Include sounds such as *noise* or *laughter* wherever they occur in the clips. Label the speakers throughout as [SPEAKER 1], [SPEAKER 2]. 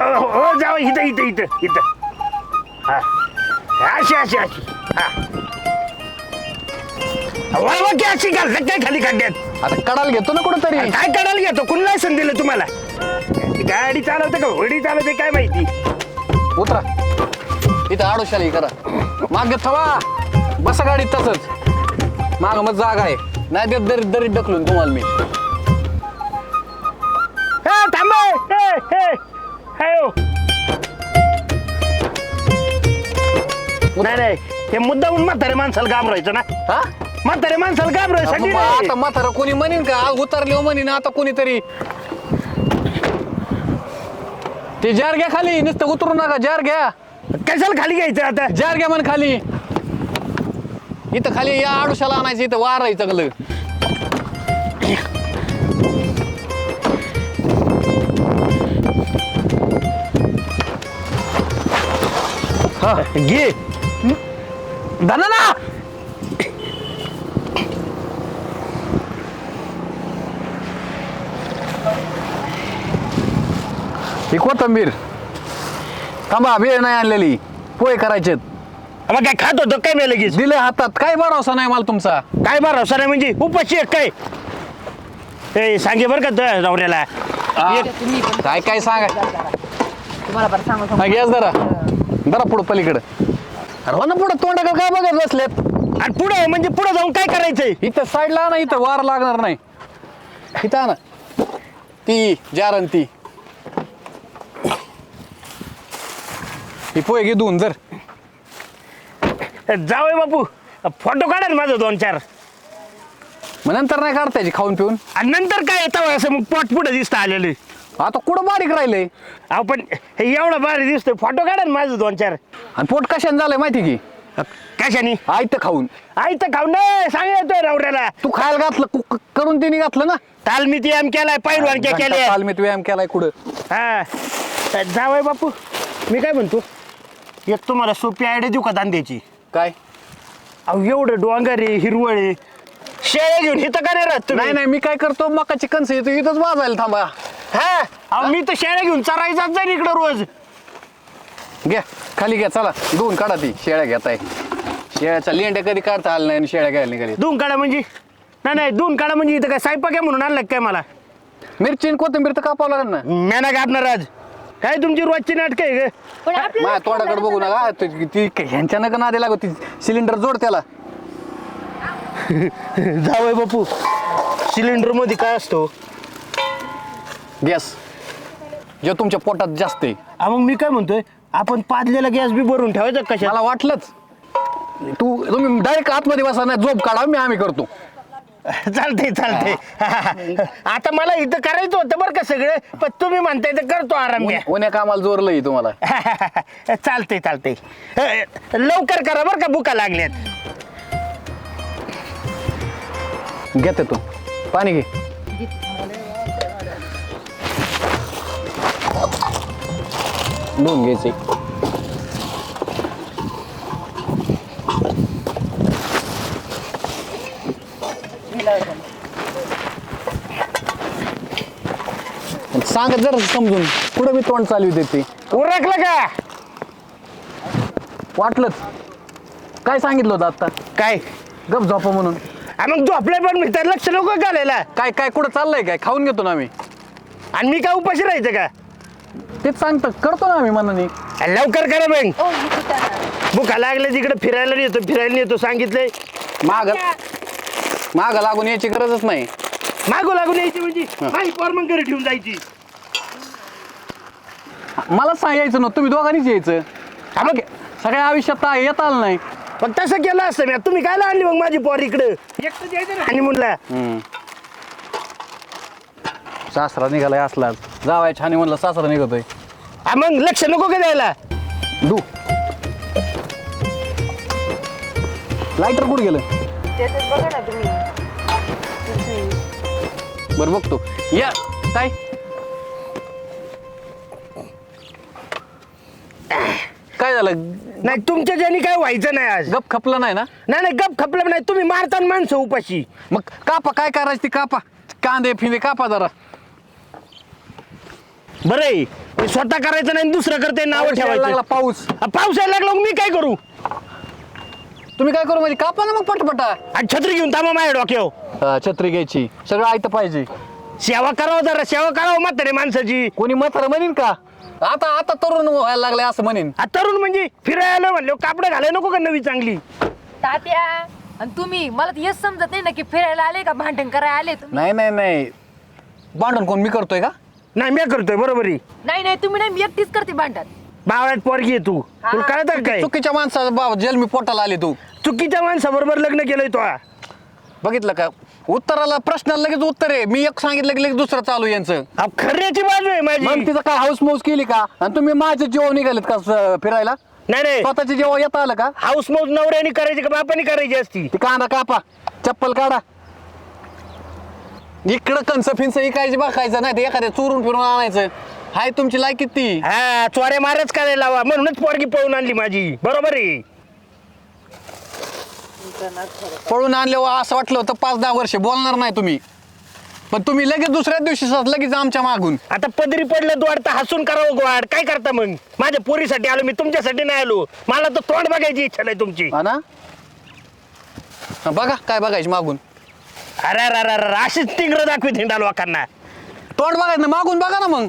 [SPEAKER 1] हो जाऊ इथं इथं इथं इथं. हा. अशी अशी अशी. हा. वळवा की अशी घालतात काय खाली खड्ड्यात
[SPEAKER 2] आता कडाल घेतो ना कुठंतरी.
[SPEAKER 1] काय करायला घेतो? कुणी लायसन दिलं तुम्हाला? गाडी चालवते का? होडी चालवते काय माहिती?
[SPEAKER 2] उतरा. इथं आडोशाला हे करा. माग थवा बसा गाडीत तसंच. माग मग जागा आहे. नाही देत दरीत दरीत ढकलून तुम्हाला मी.
[SPEAKER 1] हे थांबा. हे हे हे हो. नाही नाही. हे मुद्दाहून म्हातारे माणसाला घाबरायचं ना.
[SPEAKER 2] हा?
[SPEAKER 1] म्हातारे माणसाला घाबरायसाठी
[SPEAKER 2] मग आता
[SPEAKER 1] नाही.
[SPEAKER 2] म्हातारा कोणी म्हणेन का? आज उतरले हो म्हणेन आता कोणीतरी. ते जार घ्या खाली नुसतं उतरू नका जार घ्या.
[SPEAKER 1] कशाला खाली घ्यायचं आता?
[SPEAKER 2] जार घ्या म्हण खाली. इथं खाली या आडुशाला आणायचं इथं वार आहे चांगलं हा
[SPEAKER 1] घे.
[SPEAKER 2] धना ना ही कोथंबीर. थांबा वेळ नाही आणलेली. पोहे करायचेत
[SPEAKER 1] मग काय खात होतो काय मी लगेच?
[SPEAKER 2] दिले हातात. काय भरोसा नाही मला तुमचा?
[SPEAKER 1] काय भरोसा नाही म्हणजे? उपाशी आहे काय? ए सांगे बरं का तुझ्या नवऱ्याला. एक-
[SPEAKER 3] तुम्ही पण
[SPEAKER 2] काय काय सांगा?
[SPEAKER 3] तुम्हाला बरं सांगू
[SPEAKER 2] हा गॅस जरा. जरा पुढं पलीकडं. अरे हो ना पुढं तोंडाकडे काय बघत बसलेत?
[SPEAKER 1] आणि पुढं म्हणजे पुढं जाऊन काय करायचंय?
[SPEAKER 2] इथं साईडला आणा इथं वार लागणार नाही. इथं आणा. ती जारण ती ही पोहे घे धुवून जर
[SPEAKER 1] जावय बापू फोटो काढा ना माझं दोन चार.
[SPEAKER 2] मग नंतर नाही काढता खाऊन पिऊन?
[SPEAKER 1] आणि नंतर काय येतं असं मग पोट पुढं दिसतं आलेलं.
[SPEAKER 2] आता कुठं बारीक राहिलंय
[SPEAKER 1] अहो पण हे एवढं भारी दिसतोय. फोटो काढा ना माझं दोन चार.
[SPEAKER 2] आणि पोट कशाने झालंय माहिती की?
[SPEAKER 1] कशानी?
[SPEAKER 2] आयतं खाऊन.
[SPEAKER 1] आई तर खाऊ नाही सांग येतोय नवऱ्याला
[SPEAKER 2] तू खायला घातलं कु- करून तिने घातलं ना?
[SPEAKER 1] तालमीत एम केलाय पैलवान के केले.
[SPEAKER 2] तालमीत व्यायाम केलाय कुठं?
[SPEAKER 1] हा. जावय बापू. मी काय म्हणतो? एक तुम्हाला सोपी आयडिया देऊ का धंद्याची
[SPEAKER 2] काय?
[SPEAKER 1] अहो एवढं डोंगर आहे हिरवळ आहे. शेळ्या घेऊन इथं का नाही राहत तुम्ही?
[SPEAKER 2] नाही नाही मी काय करतो? मकाची कणस येतो इथंच वाजायला थांबा.
[SPEAKER 1] हा. अहो मी तर शेळ्या घेऊन चरायचाच जाईन इकडं रोज.
[SPEAKER 2] घ्या खाली घ्या चला. दोन काढा ती. शेळ्या घेताय. शेळ्याचा लेंड्या कधी काढता आलं नाही आणि शेळ्या घ्यायला निघाली.
[SPEAKER 1] दोन काढा म्हणजे. नाही नाही दोन काढा म्हणजे इथं काय स्वयंपाक आहे म्हणून आणलं काय मला?
[SPEAKER 2] मिरची आणि कोथिंबीर तर कापावं लागेल ना.
[SPEAKER 1] मेना कापणार आज. काय तुमची रोजची नाटक आहे ग?
[SPEAKER 3] पण आपल्याला
[SPEAKER 2] माझ्या तोंडाकडे बघू नका. ती- ती ह्यांच्या नका नादी लागू? ती सिलेंडर जोड त्याला. *laughs*
[SPEAKER 1] जावय बापू. सिलेंडरमध्ये काय असतो?
[SPEAKER 2] गॅस. जे तुमच्या पोटात जास्त. आहे
[SPEAKER 1] हा, मग मी काय म्हणतोय? आपण पाजलेला गॅस बी भरून ठेवायचा कशा
[SPEAKER 2] मला वाटलंच. तू तुम्ही डायरेक्ट आतमध्ये बसा नाही झोप काढा मी आम्ही करतो. *laughs*
[SPEAKER 1] चालतंय चालतंय. *laughs* आता मला इथं करायचं होतं बरं का सगळं पण तुम्ही म्हणताय तर करतो आराम घ्या.
[SPEAKER 2] उन्या कामाला जोरलंय तुम्हाला. *laughs*
[SPEAKER 1] चालतंय अ, लवकर करा बरं का बुका लागल्यात.
[SPEAKER 2] घेते तू. पाणी घे. घ्यायचे सांगत जरा समजून. कुठं मी तोंड चालू देते
[SPEAKER 1] उरकलं का?
[SPEAKER 2] वाटलंच काय सांगितलं होतं आता
[SPEAKER 1] काय?
[SPEAKER 2] गप झोपा म्हणून.
[SPEAKER 1] मग झोपलाय पण मी तर लक्ष नको घालायला.
[SPEAKER 2] काय काय कुठं चाललंय काय? खाऊन घेतो ना आम्ही.
[SPEAKER 1] आणि मी काय उपाशी राहायचं का?
[SPEAKER 2] तेच सांगतो करतो ना आम्ही मनाने.
[SPEAKER 1] लवकर करा मग
[SPEAKER 3] ओ मी कुठं ना.
[SPEAKER 1] बुका लागले तिकडे फिरायला नेतो फिरायला नेतो सांगितलंय.
[SPEAKER 2] माग माग लागून यायची गरजच नाही.
[SPEAKER 1] मागो लागून यायची म्हणजे माझी पोर मग घरी ठेवून जायची.
[SPEAKER 2] मला सांगायचं ना तुम्ही दोघांनीच यायचं.
[SPEAKER 1] हा मग?
[SPEAKER 2] सगळ्या आयुष्यात तर येता आलं नाही.
[SPEAKER 1] पण तसं केलं असतं मी. तुम्ही काय आणली मग माझी पोर इकडं? एकटं ना आणि म्हणला
[SPEAKER 2] सासरा निघालाय असला जावाय छान म्हणलं सासरा निघतोय.
[SPEAKER 1] हा मग लक्ष नको का द्यायला?
[SPEAKER 2] दू लाईटर कुठं गेलं?
[SPEAKER 3] त्याच्यात बघा ना तुम्ही.
[SPEAKER 2] बरं बघतो. या काय काय झालं?
[SPEAKER 1] नाही तुमच्या ज्यानी काय व्हायचं नाही आज.
[SPEAKER 2] गप खपलं नाही ना?
[SPEAKER 1] नाही नाही गप खपलं नाही. तुम्ही मारता ना माणसं उपाशी.
[SPEAKER 2] मग कापा काय करायचं ती कापा. कांदे फिंदे कापा जरा.
[SPEAKER 1] बरं आहे. हे स्वतः करायचं नाही दुसरं करते नाव
[SPEAKER 2] पाऊस यायला लागला
[SPEAKER 1] ठेवायचं
[SPEAKER 2] पाऊस.
[SPEAKER 1] हा, पाऊस यायला लागला मग मी काय करू?
[SPEAKER 2] तुम्ही काय करू म्हणजे कापा ना मग पटपटा.
[SPEAKER 1] आणि छत्री घेऊन थांबा माझ्या डोक्यावर.
[SPEAKER 2] हा, छत्री घ्यायची. सगळं ऐकतं पाहिजे.
[SPEAKER 1] सेवा करावं जरा सेवा करावं म्हातारे माणसाची.
[SPEAKER 2] कोणी म्हातारं म्हणेन का? आता आता तरुण व्हायला लागले असं म्हणेन.
[SPEAKER 1] आ, तरुण म्हणजे फिरायला म्हणलो कापडं घालाय नको का नवी चांगली?
[SPEAKER 3] तात्या आणि तुम्ही मला तर हेच समजत नाही ना की फिरायला आले का भांडण करायला आले तुम्ही
[SPEAKER 2] नाही नाही नाही. भांडण कोण मी करतोय का?
[SPEAKER 1] नाही मी करतोय बरोबर आहे.
[SPEAKER 3] नाही नाही तुम्ही नाही मी एकटीच करते भांडण.
[SPEAKER 1] बावळ्यात पोरगी आहे तू.
[SPEAKER 3] हा.
[SPEAKER 1] तुला कळत काय?
[SPEAKER 2] चुकीच्या माणसाचा बाबा जन्मी पोटाला आले तू.
[SPEAKER 1] चुकीच्या माणसाबरोबर लग्न केलंय तो.
[SPEAKER 2] बघितलं का? उत्तराला प्रश्नाला लगेच उत्तर आहे. मी एक सांगितलं की लगेच दुसरं चालू यांचं.
[SPEAKER 1] अहो, खऱ्याची बाजू आहे
[SPEAKER 2] मग
[SPEAKER 1] माझी
[SPEAKER 2] तिचं काय हाऊस मौस केली का? आणि तुम्ही माझे जेव्हा निघालेत का स- फिरायला?
[SPEAKER 1] नाही नाही.
[SPEAKER 2] स्वतःचे जेव्हा येता आलं का?
[SPEAKER 1] हाऊस मौज नवऱ्याने करायची का बापाने करायची असती?
[SPEAKER 2] ती कांदा कापा. चप्पल काढा. इकडं कंस फिंस इकायची बघायचं नाही ते एखाद्या चोरून फिरून आणायचं. हाय तुमची लायकी ती
[SPEAKER 1] हा चोऱ्या मारच करायला लावा? म्हणूनच पोरगी पळून आणली माझी. बरोबर आहे?
[SPEAKER 2] पळून आणल्यावर असं वाटलं होतं पाच दहा वर्ष बोलणार नाही तुम्ही. पण तुम्ही लगेच दुसऱ्या दिवशी लगेच आमच्या मागून.
[SPEAKER 1] आता पदरी पडलं द्वाड तर हसून करावं गोवाड काय करता मग? माझ्या पोरीसाठी आलो मी तुमच्यासाठी नाही आलो. मला तर तोंड बघायची इच्छा नाही तुमची.
[SPEAKER 2] हा ना? हा, बघा काय बघायची मागून.
[SPEAKER 1] अरे अरे अरे अरे अशीच तिंगर दाखवी थिंडा लोकांना
[SPEAKER 2] तोंड बघायचं ना मागून बघा ना मग.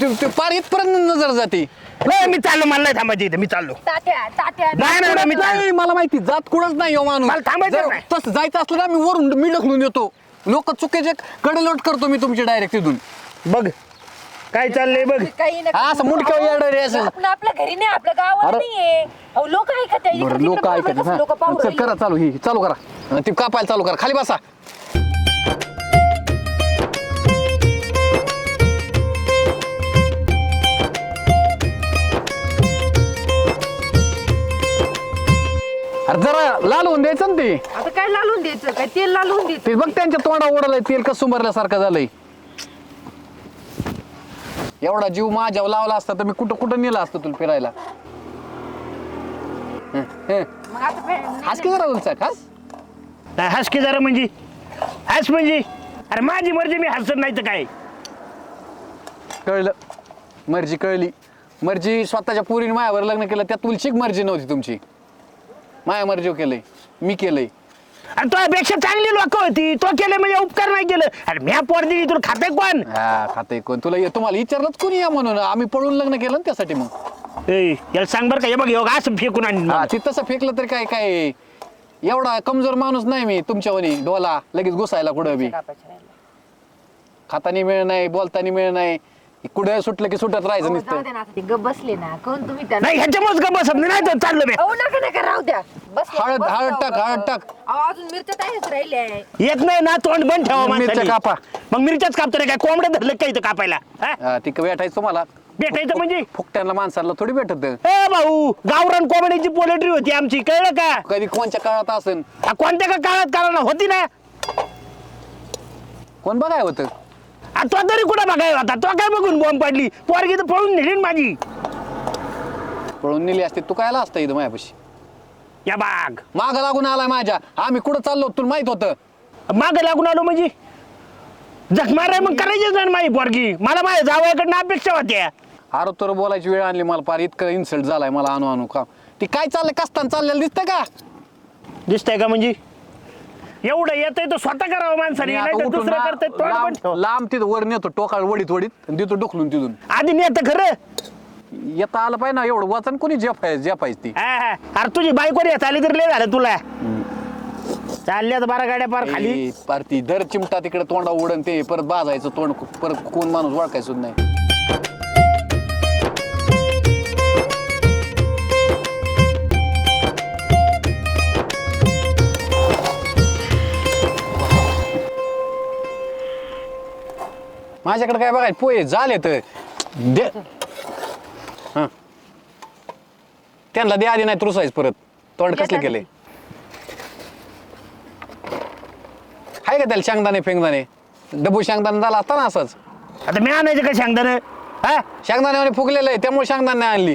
[SPEAKER 2] ते- ते पार इथपर्यंत नजर जाते.
[SPEAKER 1] नाही मी चाललो मला नाही थांबायचं इथं मी चाललो.
[SPEAKER 3] तात्या तात्या
[SPEAKER 1] नाही नाही नाही, मी चाललो.
[SPEAKER 2] नाही मला माहिती जात कुठंच नाही हो माणूस.
[SPEAKER 1] मला थांबायचं
[SPEAKER 2] जर
[SPEAKER 1] नाही.
[SPEAKER 2] तसं जायचं असलं ना मी वरून मी ढकलून येतो. लोक चुकीचे कडेलोट करतो मी तुमची डायरेक्ट तिथून
[SPEAKER 1] बघ काय चाललंय बघ.
[SPEAKER 3] काही नका
[SPEAKER 2] हा, असं मुंडक्यावर
[SPEAKER 3] अहो,
[SPEAKER 2] येणार रे असं.
[SPEAKER 3] आपण आपल्या घरी नाही आपल्या गावात
[SPEAKER 2] अरे.
[SPEAKER 3] नाहीये. अहो लोक ऐकत
[SPEAKER 2] लोक ऐकत
[SPEAKER 3] लोक.
[SPEAKER 2] करा चालू ही चालू करा. ती कापायला चालू करा. खाली बसा. अरे जरा लाल होऊन द्यायचं ना ते.
[SPEAKER 3] आता काय लालून द्यायचं? काय तेल लालून द्यायचं?
[SPEAKER 2] ते बघ त्यांच्या तोंडा ओढलंय तेल कसं सुंबरल्यासारखं झालंय. एवढा जीव माझ्यावर लावला असता तर मी कुठं कुठं नेलं असतं तुला फिरायला? हं, हं.
[SPEAKER 3] मग आता फे-
[SPEAKER 2] हास की जरा उलचा हास?
[SPEAKER 1] नाही, हस की जरा म्हणजे? हस म्हणजे? अरे माझी मर्जी मी हसत नाही तर काय?
[SPEAKER 2] कळलं. मर्जी कळली. मर्जी स्वतःच्या पुरीने मायावर लग्न केलं त्यात तुलशीक मर्जी नव्हती तुमची. माया मर्जी केलंय मी केलंय.
[SPEAKER 1] अरे तुझ्यापेक्षा चांगली लोक होती. तो केले म्हणजे उपकार नाही केलं. अरे म्या पोर दिली तुला खाते कोण?
[SPEAKER 2] हा खाते कोण? तुला ये- तुम्हाला विचारलंच कोणी या म्हणून? आम्ही पळून लग्न केलं ना त्यासाठी मग.
[SPEAKER 1] ए, याला सांग बरं का हे बघ योग असं फेकून आणली.
[SPEAKER 2] हा ते तसं फेकलं तरी काय काय? एवढा कमजोर माणूस नाही मी तुमच्यावनी. डोला लगेच घुसायला कुठं बी. खातानी मिळ नाही बोलतानी मिळ नाही. कुठं सुटलं की सुटत राहायचं
[SPEAKER 3] अहो,
[SPEAKER 2] नुसतं.
[SPEAKER 3] जाऊ द्या ना आता ते गप बसले ना. कोण तुम्ही त्याला
[SPEAKER 1] नाही ह्याच्यामुळेच का बसत नाही नाही तर चाललो मी.
[SPEAKER 3] अहो नका नका राहू द्या. बस
[SPEAKER 2] हळद- हळद टाक, हळद टाक.
[SPEAKER 3] अहो अजून मिरच्या तयारच राहिले आहे
[SPEAKER 1] येत नाही ना तोंड बंद ठेवा
[SPEAKER 2] मिरच्या
[SPEAKER 1] माणसाने.
[SPEAKER 2] कापा.
[SPEAKER 1] मग मिरच्याच कापतो रे काय? कोंबडं धरलं काय इथं कापायला? हा?
[SPEAKER 2] हा, ती भेटायचं तुम्हाला.
[SPEAKER 1] भेटायचं म्हणजे?
[SPEAKER 2] फुकट्यांना माणसाला थोडी भेटत.
[SPEAKER 1] ए भाऊ गावरान कोंबड्याची पोलेट्री होती आमची कळलं का?
[SPEAKER 2] कधी कोणच्या काळात असेल
[SPEAKER 1] हा, कोणत्या का काळात काळाला होती ना?
[SPEAKER 2] कोण बघाय होतं?
[SPEAKER 1] आ, तो तरी कुठं बघाय होता? तो काय बघून बॉम्ब पडली? पोरगी तर पळून नेली ना माझी.
[SPEAKER 2] पळून नेली असते. तू कायला असतं इथं मायापाशी
[SPEAKER 1] या बाग.
[SPEAKER 2] माग लागून आलाय माझ्या. आम्ही कुठं चाललो तुला माहीत होतं?
[SPEAKER 1] माग लागून आलो म्हणजे? जखमार आहे मग करायचीच नाही माझी पोरगी. मला माझ्या जावयाकडनं अपेक्षा होत्या.
[SPEAKER 2] अरे तर बोलायची वेळ आणली मला फार. इतकं इन्सल्ट झालाय मला आणू आणू का? ती काय चाललंय? कसताना चाललेलं दिसतंय का?
[SPEAKER 1] दिसतंय का म्हणजे? एवढं येतंय तर स्वतः करावं माणसाने. नाही तर दुसरं करतंय तोंड पण
[SPEAKER 2] लांब
[SPEAKER 1] ठेव.
[SPEAKER 2] लांब तिथं वर नेतो टोकाळ वडीत वडीत आणि तिथं ढुकलून तिथून.
[SPEAKER 1] आधी नेतं खरं.
[SPEAKER 2] येता आलं पाहिजे ना एवढं वाचन कोणी जेपाय जेपायच ती?
[SPEAKER 1] हा, हा. अरे तुझी बायको येत आली तर लय झालं तुला. चालल्यात बारा गाड्या पार खाली
[SPEAKER 2] ए, पार ती दर चिमटा तिकडे तोंडा उडन ते परत बाजायचं तोंड परत कोण माणूस ओळखायचं नाही. माझ्याकडे काय बघाय पोहे झाले तर दे. हं. त्यांना दे आधी नाही तुरसायच परत. तोंड कसले केले? आहे का त्याला शेंगदाणे फेंगदाणे? डबू शेंगदाणे झाला असता ना असंच.
[SPEAKER 1] आता मी आणायचं का सांगताना हा?
[SPEAKER 2] शेंगदाण्याने फुगलेलं आहे त्यामुळे शेंगदाणे आणली.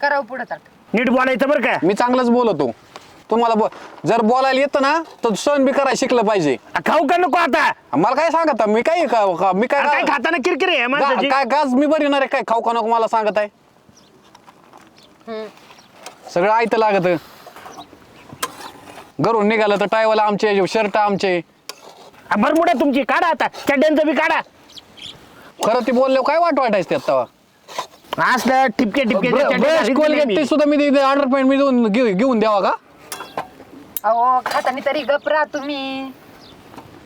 [SPEAKER 3] करावं पुढे
[SPEAKER 1] नीट बोलायचं बरं का?
[SPEAKER 2] मी चांगलंच बोलतो. तुम्हाला बो- जर बोलायला येतं ना तर सण बी करायला शिकलं पाहिजे.
[SPEAKER 1] आ, खाऊ का नको आता?
[SPEAKER 2] मला काय सांगत आहे? मी काय का- का- मी
[SPEAKER 1] काय
[SPEAKER 2] काय
[SPEAKER 1] खाताना किरकिर आहे माणसाची?
[SPEAKER 2] काय गाज मी बरी आहे? काय खाऊ का नको मला सांगत आहे? सगळं ऐकतं लागत. घरून निघालं तर टायवाला आमचे शर्ट आमचे.
[SPEAKER 1] आ, भरमुडा तुमची. काढा आता. चड्ड्यांचं बी काढा.
[SPEAKER 2] खरं ती बोलल्यावर काय वाट वाटायचं त्यात
[SPEAKER 1] असलं टिपके टिपके
[SPEAKER 2] ब्रश कोलगेट ते सुद्धा मी ऑर्डर पॉईंट मी देऊन घेऊ- घेऊन द्यावा का?
[SPEAKER 3] अहो खातानी तरी गपरा तुम्ही.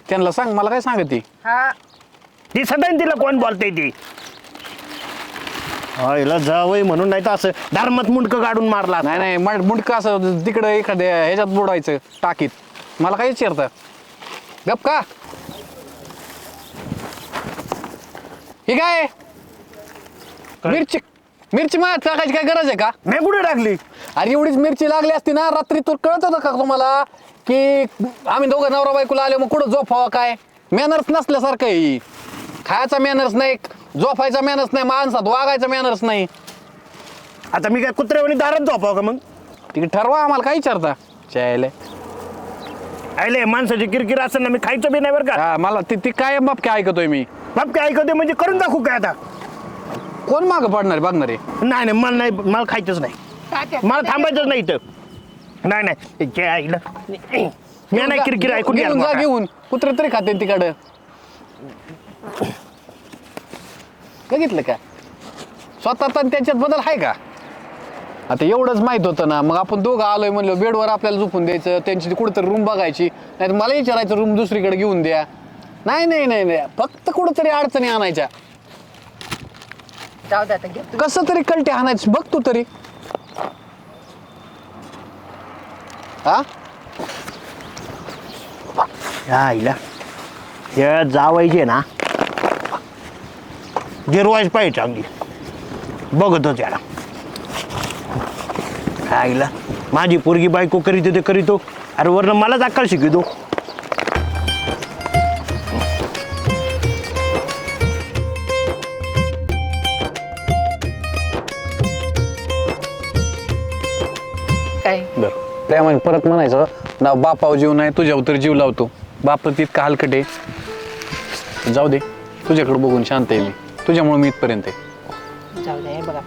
[SPEAKER 2] त्यांना सांग मला काय सांगत? ती
[SPEAKER 3] हा
[SPEAKER 1] ती सदा तिला कोण बोलते ती? हिला जावय म्हणून नाही तर असं धर्मात मुंडक काढून मारला
[SPEAKER 2] नाही नाही मड मुंडकं असं तिकडं एखाद्या ह्याच्यात बुडवायचं टाकीत. मला काय विचारतं? गप का? हे काय? मिरची मिरची मा टाकायची काय गरज आहे का?
[SPEAKER 1] मी कुठे टाकली?
[SPEAKER 2] अरे एवढीच मिरची लागली असती ना रात्री तू कळत होतं का तुम्हाला की आम्ही दोघं नवरा बायकोला आले मग कुठं झोपावं काय? मॅनर्स नसल्यासारखं आहे ही. खायचा मॅनर्स नाही झोपायचा मॅनर्स नाही माणसात वागायचा मॅनर्स नाही.
[SPEAKER 1] आता मी काय कुत्र्यावानी दारात झोपाव का मग?
[SPEAKER 2] तिकडे ठरवा आम्हाला काय विचारता? चायले
[SPEAKER 1] आयले माणसाची किरकिर असं ना मी खायचं बी नाही बरं का?
[SPEAKER 2] हा मला ती ती काय बाप काय ऐकतोय मी.
[SPEAKER 1] बाप काय म्हणजे करून दाखवू काय आता?
[SPEAKER 2] कोण माग पडणार बघणार. आहे
[SPEAKER 1] नाही नाही मला नाही मला खायचंच नाही. मला थांबायचंच नाही इथं. नाही नाही. ऐकलं मी नाही किरकिर ऐकून
[SPEAKER 2] घेऊन जा घेऊन. कुत्र तरी खाते तिकडं. बघितलं का? स्वतः तर त्याच्यात बदल आहे का? आता एवढंच माहीत होतं ना. मग आपण दोघं आलोय म्हणलं बेडवर आपल्याला झोपून द्यायचं त्यांची कुठंतरी रूम बघायची. नाही मला विचारायचं रूम दुसरीकडे घेऊन द्या. नाही नाही नाही नाही. फक्त कुठंतरी अडचणी आणायच्या.
[SPEAKER 3] जाऊ दे आता घे
[SPEAKER 2] कसं तरी कलटे आणायचं बघ तू तरी. हा?
[SPEAKER 1] या आईला. हे जावायचे ना. गिरवायच पाहिजे चांगली. बघतोच याला. आईला माझी पोरगी बायको करीतो ते करीतो हो. अरे वरनं मलाच अक्कल शिकवितो
[SPEAKER 2] प्रेमाने परत म्हणायचं ना बापाव जीव नाही तुझ्यावर तर जीव लावतो. बाप तितका हलकट आहे. जाऊ दे तुझ्याकडे बघून शांत येईल तुझ्यामुळे मी इथपर्यंत आहे.
[SPEAKER 3] जाऊ दे हे बघा.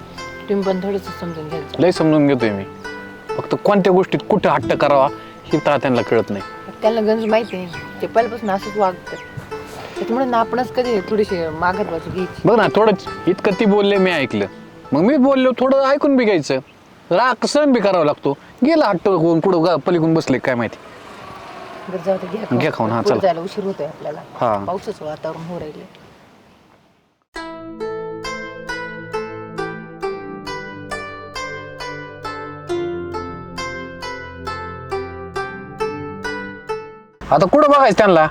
[SPEAKER 3] तुम्ही पण थोडस समजून घ्यायचं
[SPEAKER 2] लय समजून घेतोय मी. फक्त कोणत्या गोष्टीत कुठं हट्ट करावा हे तर त्यांना कळत नाही.
[SPEAKER 3] त्याला गंज माहिती आहे. ते पहिल्यापासून असंच वागतं त्याच्यामुळे ना आपणच कधी थोडीशी मागत बाजू घ्यायची.
[SPEAKER 2] बघ ना थोडं इतकं ती बोलले मी ऐकलं. मग मी बोललो थोडं ऐकून बी घ्यायचं. राग सहन बी करावा लागतो. गेला हट्ट होऊन पुढं गा- पलीकडून बसले काय माहिती?
[SPEAKER 3] बरं जाऊ दे घ्या
[SPEAKER 2] घ्या खाऊन, हा,
[SPEAKER 3] पुढे
[SPEAKER 2] चला.
[SPEAKER 3] जायला उशीर होतोय आपल्याला.
[SPEAKER 2] हा.
[SPEAKER 3] पावसाचं वातावरण हो राहिले
[SPEAKER 2] आता कुठं बघायचं त्यांना?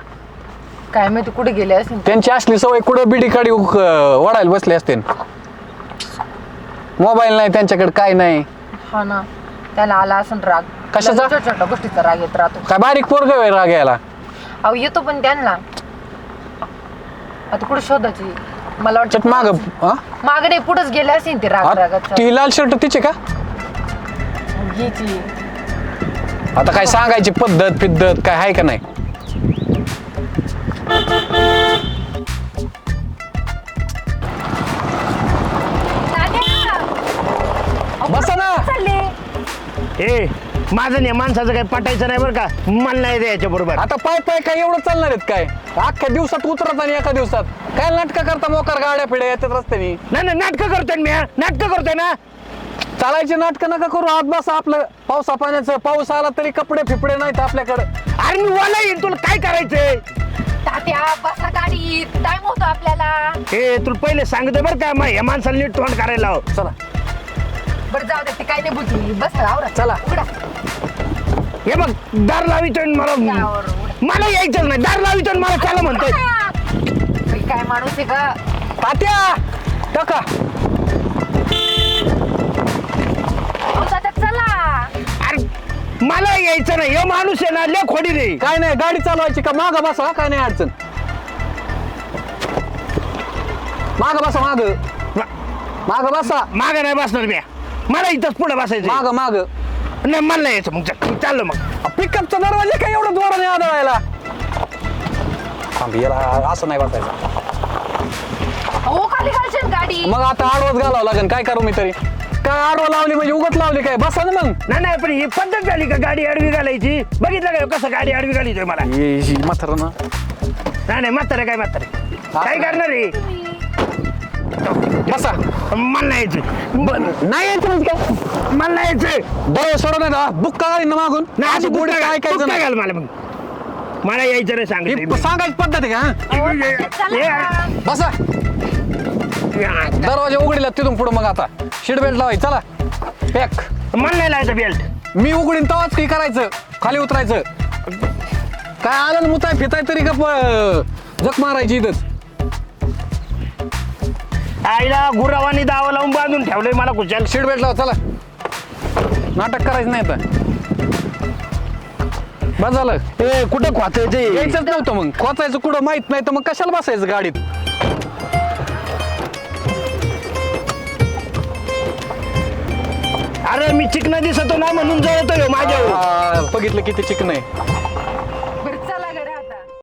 [SPEAKER 3] काय माहिती कुठे गेले असेल
[SPEAKER 2] त्यांची असली सवय कुठं बिडी काढी उक- वडायला बसले असते मोबाईल नाही त्यांच्याकडे काय नाही?
[SPEAKER 3] हा ना. त्याला आला असेल राग.
[SPEAKER 2] कशाचा?
[SPEAKER 3] छोट्या छोट्या गोष्टीचा राग येत राहतो.
[SPEAKER 2] काय बारीक पोरग राग यायला?
[SPEAKER 3] अहो येतो पण त्यांना. आता कुठे शोधायची? मला वाटतं
[SPEAKER 2] माग हा?
[SPEAKER 3] मागणे पुढेच गेले असेल ते राग? रागाचा.
[SPEAKER 2] ती लाल शर्ट तिचे का?
[SPEAKER 3] घ्यायची.
[SPEAKER 2] आता काय सांगायची पद्धत पिद्धत काय आहे का नाही? बसा ना!
[SPEAKER 1] ए माझं नाही माणसाचं काही पटायचं नाही बरं का. मला नाही द्यायच्या बरोबर.
[SPEAKER 2] आता पाय पाय काय एवढं चालणार आहेत काय? अख्ख्या दिवसात उतरत आणि एका दिवसात. काय नाटकं करता मोकार गाड्या पिढ्या येतात रस्त्याने?
[SPEAKER 1] नाही नाही नाटकं करतोय ना मी हा. नाटकं करतोय ना.
[SPEAKER 2] चालायचे नाटकं नका करू आत बसा आपलं पावसा पाण्याचं. पाऊस आला तरी कपडे फिपडे नाहीत आपल्याकडे.
[SPEAKER 1] अरे मी वाला येईन तुला काय करायचंय?
[SPEAKER 3] तात्या बसा गाडीत. टाइम होतो आपल्याला.
[SPEAKER 1] ए तुला पहिले सांगतो बरं का मग या माणसाला नीट तोंड करायला लाव.
[SPEAKER 2] चला.
[SPEAKER 3] बरं जाऊ दे ते काय नाही बोलती बसा आवरा.
[SPEAKER 2] चला.
[SPEAKER 3] उघडा.
[SPEAKER 1] हे बघ दार लावितोय आणि मला. मला यायचं नाही. दार लावितोय आणि मला चला म्हणतोय.
[SPEAKER 3] बाई, काय माणूस आहे का
[SPEAKER 2] तात्या टाका.
[SPEAKER 3] अहो, चला.
[SPEAKER 1] अरे मला यायचं नाही. हे माणूस आहे ना लय खोडी रे.
[SPEAKER 2] काय नाही गाडी चालवायची का? माग बसा काय नाही अडचण. माग बसा माग. माग बसा.
[SPEAKER 1] माग नाही बसणार मी. मला इथंच पुढे बसायचं
[SPEAKER 2] माग माग.
[SPEAKER 1] नाही मला नाही यायचं. मग चल. चाललो मग.
[SPEAKER 2] पिकअपचा दरवाजा काय एवढं जोराने आदळायला? थांब याला असं नाही वाटायचं.
[SPEAKER 3] हो खाली घालशील गाडी.
[SPEAKER 2] मग आता आडवत घालावं लागेल. काय करू मी तरी? काय आडवं लावली म्हणजे उगत लावली काय? बसा ना मग.
[SPEAKER 1] नाही नाही पण ही पद्धत झाली का गाडी आडवी घालायची? बघितलं का कसं गाडी आडवी घालायची मला?
[SPEAKER 2] म्हातारा ना.
[SPEAKER 1] नाही नाही म्हातारे काय म्हातारे? काय करणार रे
[SPEAKER 2] बसा.
[SPEAKER 1] मला नाही यायचं. ब-
[SPEAKER 2] नाही यायचं म्हणजे काय?
[SPEAKER 1] मला नाही यायचं.
[SPEAKER 2] बरोबर सोडा नाही का बुक का ना मागून.
[SPEAKER 1] नाही
[SPEAKER 2] असं गोडी
[SPEAKER 1] काय
[SPEAKER 2] काय ऐकायचं नाही.
[SPEAKER 1] घाल मला मग. मला यायचं रे सांगितलं
[SPEAKER 2] ही सांगायची पद्धत आहे का हा? बसा. दरवाजा उघडीला तिथून पुढे मग आता. सीट बेल्ट लावायची. चला. पॅक
[SPEAKER 1] मला नाही लावायचं बेल्ट
[SPEAKER 2] मी उघडीन तवाच काही करायचं? खाली उतरायचं. काय आलं ना मुताय फिताय तरी का प- झक मारायची इथंच.
[SPEAKER 1] आईला गुरावानी दावा लावून बांधून ठेवलंय मला कुशाल
[SPEAKER 2] सीट बेल्ट लावा चला. नाटक करायचं नाही तर बस झालं.
[SPEAKER 1] ए कुठं खोचायचं?
[SPEAKER 2] यायचंच नव्हतं मग. खोचायचं कुठं माहीत नाही तर मग कशाला बसायचं गाडीत?
[SPEAKER 1] अरे मी चिकना दिसतो ना म्हणून जळतोय माझ्यावर.
[SPEAKER 2] आ, बघितलं किती चिकन आहे.